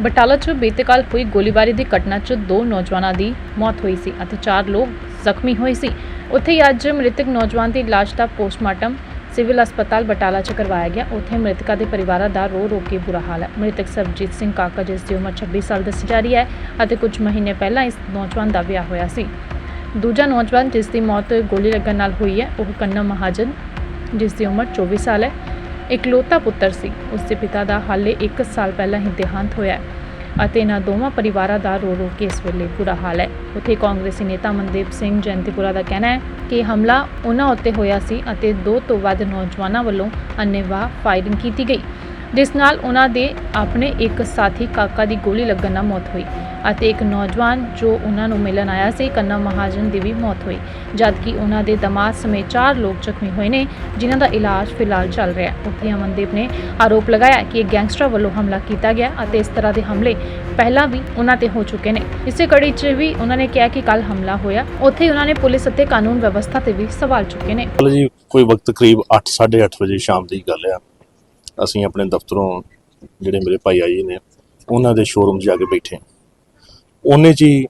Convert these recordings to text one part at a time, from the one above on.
ਬਟਾਲਾ 'ਚ ਬੀਤੇ ਕੱਲ੍ਹ ਹੋਈ ਗੋਲੀਬਾਰੀ ਦੀ ਘਟਨਾ 'ਚ ਦੋ ਨੌਜਵਾਨਾਂ ਦੀ ਮੌਤ ਹੋਈ ਸੀ ਅਤੇ ਚਾਰ ਲੋਕ ਜ਼ਖਮੀ ਹੋਏ ਸੀ। ਉੱਥੇ ਹੀ ਅੱਜ ਮ੍ਰਿਤਕ ਨੌਜਵਾਨ ਦੀ ਲਾਸ਼ ਦਾ ਪੋਸਟਮਾਰਟਮ ਸਿਵਲ ਹਸਪਤਾਲ ਬਟਾਲਾ 'ਚ ਕਰਵਾਇਆ ਗਿਆ। ਉੱਥੇ ਮ੍ਰਿਤਕਾ ਦੇ ਪਰਿਵਾਰਾਂ ਦਾ ਰੋ ਰੋ ਕੇ ਬੁਰਾ ਹਾਲ ਹੈ। ਮ੍ਰਿਤਕ ਸਰਬਜੀਤ ਸਿੰਘ ਕਾਕਾ, ਜਿਸ ਦੀ ਉਮਰ 26 ਸਾਲ ਦੱਸੀ ਜਾ ਰਹੀ ਹੈ ਅਤੇ ਕੁਝ ਮਹੀਨੇ ਪਹਿਲਾਂ ਇਸ ਨੌਜਵਾਨ ਦਾ ਵਿਆਹ ਹੋਇਆ ਸੀ। ਦੂਜਾ ਨੌਜਵਾਨ ਜਿਸ ਦੀ ਮੌਤ ਗੋਲੀ ਲੱਗਣ ਨਾਲ ਹੋਈ ਹੈ, ਉਹ ਕੰਨਾ ਮਹਾਜਨ, ਜਿਸ ਦੀ ਉਮਰ 24 ਸਾਲ ਹੈ। ਇਕਲੌਤਾ ਪੁੱਤਰ ਸੀ। ਉਸ ਦੇ ਪਿਤਾ ਦਾ ਹਾਲੇ 1 ਸਾਲ ਪਹਿਲਾਂ ਹੀ ਦੇਹਾਂਤ ਹੋਇਆ ਹੈ ਅਤੇ ਇਹਨਾਂ ਦੋਵਾਂ ਪਰਿਵਾਰਾਂ ਦਾ ਰੋ ਰੋ ਕੇ ਇਸ ਵੇਲੇ ਬੁਰਾ ਹਾਲ ਹੈ। ਉੱਥੇ ਕਾਂਗਰਸੀ ਨੇਤਾ ਮਨਦੀਪ ਸਿੰਘ ਜੈਂਤੀਪੁਰਾ ਦਾ ਕਹਿਣਾ ਹੈ ਕਿ ਹਮਲਾ ਉਹਨਾਂ ਉੱਤੇ ਹੋਇਆ ਸੀ ਅਤੇ ਦੋ ਤੋਂ ਵੱਧ ਨੌਜਵਾਨਾਂ ਵੱਲੋਂ ਅੰਨ੍ਹੇਵਾਹ ਫਾਇਰਿੰਗ ਕੀਤੀ ਗਈ। ਜਿਸ ਨਾਲ ਉਹਨਾਂ ਦੇ ਆਪਣੇ ਇੱਕ ਸਾਥੀ ਕਾਕਾ ਦੀ ਗੋਲੀ ਲੱਗਣ ਨਾਲ ਮੌਤ ਹੋਈ ਅਤੇ ਇੱਕ ਨੌਜਵਾਨ ਜੋ ਉਹਨਾਂ ਨੂੰ ਮਿਲਣ ਆਇਆ ਸੀ, ਕੰਨਾ ਮਹਾਜਨ ਦੀ ਵੀ ਮੌਤ ਹੋਈ। ਜਦਕਿ ਉਹਨਾਂ ਦੇ ਦਮਾਦ ਸਮੇਤ ਚਾਰ ਲੋਕ ਜ਼ਖਮੀ ਹੋਏ ਨੇ, ਜਿਨ੍ਹਾਂ ਦਾ ਇਲਾਜ ਫਿਲਹਾਲ ਚੱਲ ਰਿਹਾ ਹੈ। ਉੱਥੇ ਅਮਨਦੀਪ ਨੇ ਆਰੋਪ ਲਗਾਇਆ ਕਿ ਇਹ ਗੈਂਗਸਟਰ ਵੱਲੋਂ ਹਮਲਾ ਕੀਤਾ ਗਿਆ ਅਤੇ ਇਸ ਤਰ੍ਹਾਂ ਦੇ ਹਮਲੇ ਪਹਿਲਾਂ ਵੀ ਉਹਨਾਂ ਤੇ ਹੋ ਚੁੱਕੇ ਨੇ। ਇਸੇ ਕੜੀ 'ਚ ਵੀ ਉਹਨਾਂ ਨੇ ਕਿਹਾ ਕਿ ਕੱਲ ਹਮਲਾ ਹੋਇਆ। ਉੱਥੇ ਹੀ ਉਹਨਾਂ ਨੇ ਪੁਲਿਸ ਅਤੇ ਕਾਨੂੰਨ ਵਿਵਸਥਾ ਤੇ ਵੀ ਸਵਾਲ ਚੁੱਕੇ ਨੇ। ਜੀ, ਕੋਈ ਵਕਤ ਕਰੀਬ 8:30 ਵਜੇ ਸ਼ਾਮ ਦੀ ਗੱਲ ਆ। ਅਸੀਂ ਆਪਣੇ ਦਫ਼ਤਰੋਂ ਜਿਹੜੇ ਮੇਰੇ ਭਾਈ ਆਈ ਨੇ, ਉਹਨਾਂ ਦੇ ਸ਼ੋਰੂਮ 'ਚ ਜਾ ਕੇ ਬੈਠੇ ਉਹਨੇ 'ਚ ਹੀ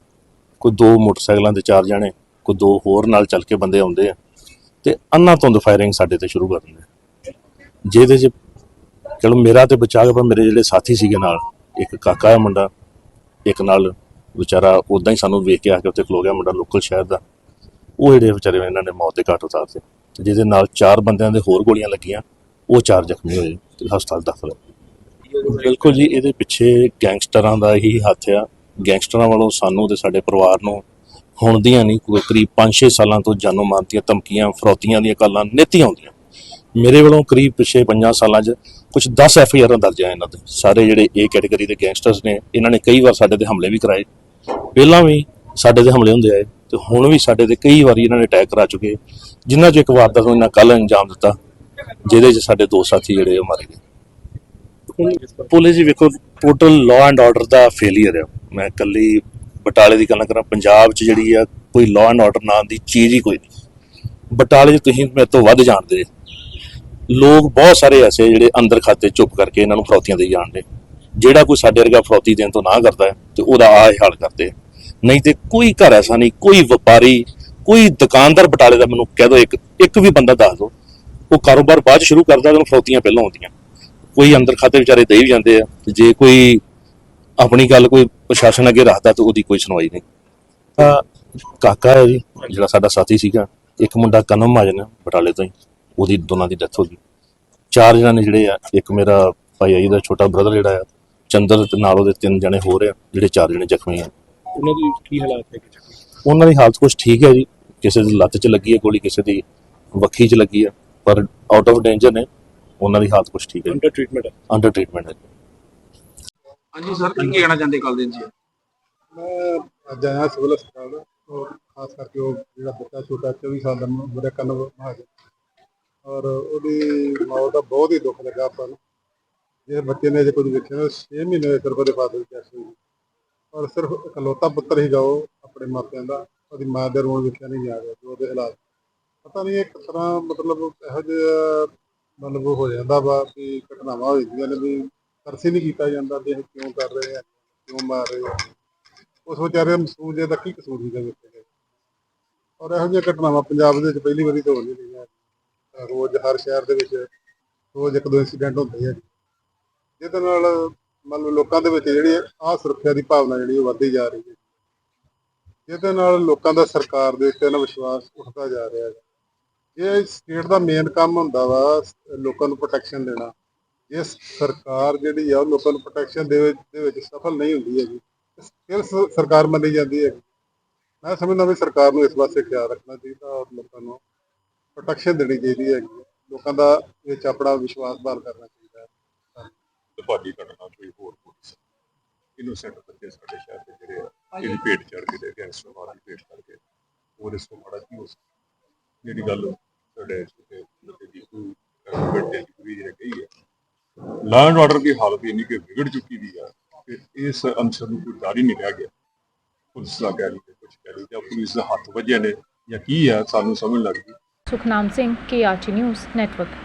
ਕੋਈ ਦੋ ਮੋਟਰਸਾਈਕਲਾਂ ਤੇ ਚਾਰ ਜਾਣੇ, ਕੋਈ ਦੋ ਹੋਰ ਨਾਲ ਚੱਲ ਕੇ ਬੰਦੇ ਆਉਂਦੇ ਆ ਤੇ ਅੰਨਾ ਧੁੰਦ ਫਾਇਰਿੰਗ ਸਾਡੇ ਤੇ ਸ਼ੁਰੂ ਕਰ ਦਿੰਦੇ ਜਿਹਦੇ 'ਚ ਚਲੋ ਮੇਰਾ ਤੇ ਬਚਾ ਗਿਆ ਪਰ ਮੇਰੇ ਜਿਹੜੇ ਸਾਥੀ ਸੀਗੇ ਨਾਲ, ਇੱਕ ਕਾਕਾ ਹੈ ਮੁੰਡਾ, ਇੱਕ ਨਾਲ ਵਿਚਾਰਾ ਉਦਾਂ ਹੀ ਸਾਨੂੰ ਵੇਖ ਕੇ ਆ ਕੇ ਉੱਥੇ ਖਲੋ ਗਿਆ ਮੁੰਡਾ ਲੋਕਲ ਸ਼ਹਿਰ ਦਾ। ਉਹ ਜਿਹੜੇ ਵਿਚਾਰੇ ਇਹਨਾਂ ਨੇ ਮੌਤ ਦੇ ਘਾਟ ਉਤਾਰਤੇ। ਤੇ ਜਿਹਦੇ ਨਾਲ ਚਾਰ ਬੰਦਿਆਂ ਦੇ ਹੋਰ ਗੋਲੀਆਂ ਲੱਗੀਆਂ, ਉਹ ਚਾਰ ਜ਼ਖਮੀ ਹੋਏ। ਹਸਪਤਾਲ ਦਾਖਲ ਬਿਲਕੁਲ ਜੀ, ਇਹਦੇ ਪਿੱਛੇ ਗੈਂਗਸਟਰਾਂ ਦਾ ਹੀ ਹੱਥ ਆ। ਗੈਂਗਸਟਰਾਂ ਵੱਲੋਂ ਸਾਨੂੰ ਤੇ ਸਾਡੇ ਪਰਿਵਾਰ ਨੂੰ ਹੁਣ ਦੀਆਂ ਨਹੀਂ, ਕੋਈ ਕਰੀਬ 5-6 ਸਾਲਾਂ ਤੋਂ ਜਾਨੋਂ ਮਾਰਨ ਧਮਕੀਆਂ, ਫਰੌਤੀਆਂ ਦੀਆਂ ਕਾਲਾਂ ਨਿੱਤੀਆਂ ਆਉਂਦੀਆਂ। ਮੇਰੇ ਵੱਲੋਂ ਕਰੀਬ ਪਿਛੇ 5 ਸਾਲਾਂ 'ਚ ਕੁਝ 10 ਐਫ ਆਈ ਆਰਾਂ ਦਰਜ ਆ ਇਹਨਾਂ ਦੇ। ਸਾਰੇ ਜਿਹੜੇ ਏ ਕੈਟਾਗਰੀ ਦੇ ਗੈਂਗਸਟਰਸ ਨੇ, ਇਹਨਾਂ ਨੇ ਕਈ ਵਾਰ ਸਾਡੇ ਤੇ ਹਮਲੇ ਵੀ ਕਰਾਏ। ਪਹਿਲਾਂ ਵੀ ਸਾਡੇ ਤੇ ਹਮਲੇ ਹੁੰਦੇ ਆਏ ਤੇ ਹੁਣ ਵੀ ਸਾਡੇ ਤੇ ਕਈ ਵਾਰੀ ਇਹਨਾਂ ਨੇ ਅਟੈਕ ਕਰਾ ਚੁੱਕੇ। ਜਿਨ੍ਹਾਂ 'ਚ ਇੱਕ ਵਾਰਦਾਤ ਨੂੰ ਇਹਨਾਂ ਕੱਲ ਅੰਜਾਮ ਦਿੱਤਾ। ਜਿਹਦੇ 'ਚ ਸਾਡੇ ਦੋ ਸਾਥੀ ਜਿਹੜੇ ਉਹ ਮਾਰੇ ਗਏ। ਪੁਲਿਸ ਜੀ ਵੇਖੋ ਟੋਟਲ ਲਾਅ ਐਂਡ ਆਰਡਰ ਦਾ ਫੇਲਿਅਰ ਹੈ ਮੈਂ ਕੱਲੀ ਬਟਾਲੇ ਦੀ ਗੱਲ ਕਰਾਂ ਪੰਜਾਬ 'ਚ ਜਿਹੜੀ ਆ ਕੋਈ ਲਾਅ ਐਂਡ ਆਰਡਰ ਨਾਂ ਦੀ ਚੀਜ਼ ਹੀ ਕੋਈ ਨਹੀਂ। ਬਟਾਲੇ 'ਚ ਤੁਸੀਂ ਮੇਰੇ ਤੋਂ ਵੱਧ ਜਾਣਦੇ। ਲੋਕ ਬਹੁਤ ਸਾਰੇ ਐਸੇ ਜਿਹੜੇ ਅੰਦਰ ਖਾਤੇ ਚੁੱਪ ਕਰਕੇ ਇਹਨਾਂ ਨੂੰ ਫਰੌਤੀਆਂ ਦੇਈ ਜਾਣਦੇ। ਜਿਹੜਾ ਕੋਈ ਸਾਡੇ ਵਰਗਾ ਫਰੌਤੀ ਦੇਣ ਤੋਂ ਨਾ ਕਰਦਾ ਤੇ ਉਹਦਾ ਆਹ ਹਾਲ ਕਰਦੇ। ਨਹੀਂ ਤੇ ਕੋਈ ਘਰ ਐਸਾ ਨਹੀਂ ਕੋਈ ਵਪਾਰੀ ਕੋਈ ਦੁਕਾਨਦਾਰ ਬਟਾਲੇ ਦਾ ਮੈਨੂੰ ਕਹਿ ਦੋ ਇੱਕ ਇੱਕ ਵੀ ਬੰਦਾ ਦੱਸ ਦੋ। ਉਹ ਕਾਰੋਬਾਰ ਬਾਅਦ ਸ਼ੁਰੂ ਕਰਦਾ ਉਹਨੂੰ ਫਰੌਤੀਆਂ ਪਹਿਲਾਂ ਆਉਂਦੀਆਂ। ਕੋਈ ਅੰਦਰ ਖਾਤੇ ਵਿਚਾਰੇ ਦੇ ਵੀ ਜਾਂਦੇ ਆ। ਤੇ ਜੇ ਕੋਈ ਆਪਣੀ ਗੱਲ ਕੋਈ ਪ੍ਰਸ਼ਾਸਨ ਅੱਗੇ ਰੱਖਦਾ ਤਾਂ ਉਹਦੀ ਕੋਈ ਸੁਣਵਾਈ ਨਹੀਂ। ਤਾਂ ਕਾਕਾ ਹੈ ਜੀ ਜਿਹੜਾ ਸਾਡਾ ਸਾਥੀ ਸੀਗਾ ਇੱਕ ਮੁੰਡਾ ਕਨਮ ਮਾਜਨ ਬਟਾਲੇ ਤੋਂ ਹੀ। ਉਹਦੀ ਦੋਨਾਂ ਦੀ ਡੈਥ ਹੋ ਗਈ। ਚਾਰ ਜਣਾਂ ਨੇ ਜਿਹੜੇ ਆ ਇੱਕ ਮੇਰਾ ਭਾਈ ਆਈ ਦਾ ਛੋਟਾ ਬ੍ਰਦਰ ਜਿਹੜਾ ਆ ਚੰਦਰ ਤੇ ਨਾਲ ਉਹਦੇ ਤਿੰਨ ਜਣੇ ਹੋਰ ਆ ਜਿਹੜੇ ਚਾਰ ਜਣੇ ਜ਼ਖਮੀ ਆ। ਉਹਨਾਂ ਦੀ ਕੀ ਹਾਲਾਤ ਹੈ ਕਿ ਉਹਨਾਂ ਦੀ ਹਾਲਤ ਕੁਝ ਠੀਕ ਹੈ ਜੀ। ਕਿਸੇ ਦੀ ਲੱਤ 'ਚ ਲੱਗੀ ਹੈ ਗੋਲੀ ਕਿਸੇ ਦੀ ਵੱਖੀ 'ਚ ਲੱਗੀ ਹੈ। ਪਰ ਆਊਟ ਆਫ ਡੇਂਜਰ ਨੇ ਉਹਨਾਂ ਦੀ ਹਾਲਤ ਕੁਝ ਠੀਕ ਹੈ ਅੰਡਰ ਟ੍ਰੀਟਮੈਂਟ ਹੈ। ਅੰਡਰ ਟ੍ਰੀਟਮੈਂਟ ਹੈ ਹਾਂਜੀ ਸਰ ਕੀ ਕਹਿਣਾ ਚਾਹੁੰਦੇ ਕੱਲ ਦਿਨ ਜੀ? ਮੈਂ ਅੱਜ ਆਇਆ ਸਿਵਲ ਹਸਪਤਾਲ ਔਰ ਖਾਸ ਕਰਕੇ ਉਹ ਜਿਹੜਾ ਬੱਚਾ ਛੋਟਾ 24 ਸਾਲ ਦਾ ਮੁੰਡਾ ਕੰਨ ਮਹਾਜਨ ਔਰ ਉਹਦੀ ਮੌਤ ਦਾ ਬਹੁਤ ਹੀ ਦੁੱਖ ਲੱਗਾ ਆਪਾਂ ਨੂੰ। ਜੇ ਬੱਚੇ ਨੇ ਜੇ ਕੁਝ ਵੇਖਿਆ 6 ਮਹੀਨੇ ਦੇ ਸਿਰਫ ਉਹਦੇ ਫਾਦਰ ਦੀ death ਹੋਈ ਔਰ ਸਿਰਫ ਇਕਲੌਤਾ ਪੁੱਤਰ ਹੀਗਾ ਉਹ ਆਪਣੇ ਮਾਪਿਆਂ ਦਾ। ਉਹਦੀ ਮਾਂ ਦੇ ਰੋਣ ਵੇਖਿਆ ਨਹੀਂ ਜਾ ਰਿਹਾ ਤੇ ਉਹਦੇ ਹਾਲਾਤ ਪਤਾ ਨਹੀਂ ਇੱਕ ਤਰ੍ਹਾਂ ਮਤਲਬ ਇਹੋ ਜਿਹਾ ਮਤਲਬ ਹੋ ਜਾਂਦਾ ਵਾ ਵੀ ਘਟਨਾਵਾਂ ਹੋ ਜਾਂਦੀਆਂ ਨੇ ਵੀ ਤਰਸ ਹੀ ਨਹੀਂ ਕੀਤਾ ਜਾਂਦਾ ਵੀ ਇਹ ਕਿਉਂ ਕਰ ਰਹੇ ਆ, ਕਿਉਂ ਮਾਰ ਰਹੇ ਆ। ਉਸ ਵਿਚਾਰੇ ਮਸੂਦ ਜੇ ਦਾ ਕੀ ਕਸੂਰ ਸੀਗਾ ਵਿੱਚ ਔਰ ਇਹੋ ਜਿਹੀਆਂ ਘਟਨਾਵਾਂ ਪੰਜਾਬ ਦੇ ਵਿੱਚ ਪਹਿਲੀ ਵਾਰੀ ਤਾਂ ਹੋ ਨਹੀਂ ਰਹੀਆਂ। ਰੋਜ਼ ਹਰ ਸ਼ਹਿਰ ਦੇ ਵਿੱਚ ਰੋਜ਼ ਇੱਕ ਦੋ ਇਨਸੀਡੈਂਟ ਹੁੰਦੇ ਆ। ਜਿਹਦੇ ਨਾਲ ਮਤਲਬ ਲੋਕਾਂ ਦੇ ਵਿੱਚ ਜਿਹੜੀ ਆ ਸੁਰੱਖਿਆ ਦੀ ਭਾਵਨਾ ਜਿਹੜੀ ਉਹ ਵੱਧਦੀ ਜਾ ਰਹੀ ਹੈ। ਜਿਹਦੇ ਨਾਲ ਲੋਕਾਂ ਦਾ ਸਰਕਾਰ ਦੇ ਉੱਤੇ ਨਾ ਵਿਸ਼ਵਾਸ ਉੱਠਦਾ ਜਾ ਰਿਹਾ ਹੈ। ਇਹ ਸਟੇਟ ਦਾ ਮੇਨ ਕੰਮ ਹੁੰਦਾ ਵਾ ਲੋਕਾਂ ਨੂੰ ਪ੍ਰੋਟੈਕਸ਼ਨ ਦੇਣਾ। ਜੇ ਸਰਕਾਰ ਜਿਹੜੀ ਆ ਉਹ ਲੋਕਾਂ ਨੂੰ ਪ੍ਰੋਟੈਕਸ਼ਨ ਦੇ ਵਿੱਚ ਦੇ ਵਿੱਚ ਸਫਲ ਨਹੀਂ ਹੁੰਦੀ ਹੈਗੀ ਫਿਰ ਸਰਕਾਰ ਮੰਨੀ ਜਾਂਦੀ ਹੈ ਮੈਂ ਸਮਝਦਾ ਵੀ ਸਰਕਾਰ ਨੂੰ ਇਸ ਪਾਸੇ ਖਿਆਲ ਰੱਖਣਾ ਚਾਹੀਦਾ ਔਰ ਲੋਕਾਂ ਨੂੰ ਪ੍ਰੋਟੈਕਸ਼ਨ ਦੇਣੀ ਚਾਹੀਦੀ ਹੈ ਲੋਕਾਂ ਦਾ ਵਿੱਚ ਆਪਣਾ ਵਿਸ਼ਵਾਸ ਬਹਾਲ ਕਰਨਾ ਚਾਹੀਦਾ ਹੈ। ਤੁਹਾਡੀ ਘਟਨਾ ਕੋਈ ਹੋਰ ਪੁਲਿਸ ਇਨੋਸੈਂਟ ਬੱਚੇ ਸਾਡੇ ਸ਼ਹਿਰ ਦੇ ਜਿਹੜੇ ਆ, ਇਹਦੀ ਭੇਟ ਚੜ ਕੇ ਤੇ ਗੈਂਗਸਟਰ ਵਾਲੀ ਭੇਟ ਕਰਕੇ ਉਹਦੇ ਤੋਂ ਜਿਹੜੀ ਗੱਲ ਸਾਡੇ ਛੋਟੇ ਬੱਚੇ ਦੀ ਕੋਈ ਗਵਰਨਮੈਂਟ ਦੀ ਕਹੀ ਹੈ। ਲਾਅ ਐਂਡ ਆਰਡਰ ਦੀ ਹਾਲਤ ਇੰਨੀ ਕਿ ਵਿਗੜ ਚੁੱਕੀ ਦੀ ਆ ਕਿ ਇਸ ਅੰਸ਼ਰ ਨੂੰ ਕੋਈ ਡਰ ਹੀ ਨਹੀਂ ਰਹਿ ਗਿਆ। ਪੁਲਿਸ ਦਾ ਕਹਿ ਲਈ ਤੇ ਕੁਝ ਕਹਿ ਲਈ ਜਾਂ ਪੁਲਿਸ ਦਾ ਹੱਥ ਵੱਜਿਆ ਨੇ ਜਾਂ ਕੀ ਆ, ਸਾਨੂੰ ਸਮਝ ਲੱਗ ਗਈ। Sukhnam Singh K news network